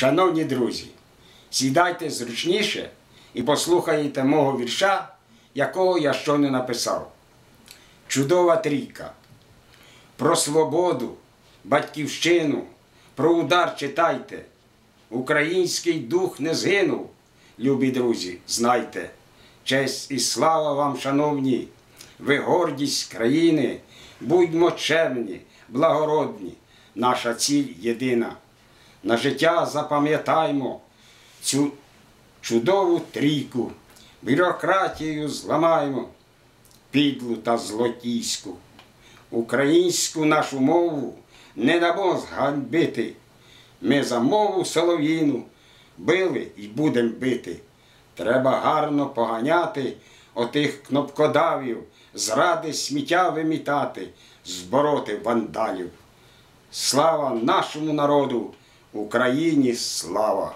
Шановні друзі, сідайте зручніше і послухайте мого вірша, якого я щойно написав. Чудова трійка. Про свободу, батьківщину, про удар читайте. Український дух не згинув, любі друзі, знайте. Честь і слава вам, шановні, ви гордість країни, будьмо чемні, благородні, наша ціль єдина. На життя запам'ятаймо цю чудову трійку, бюрократію зламаймо, підлу та злотійську. Українську нашу мову не дамо зганьбити. Ми за мову солов'їну били і будем бити. Треба гарно поганяти отих кнопкодавів, зради сміття вимітати, збороти вандалів. Слава нашому народу, Україні слава!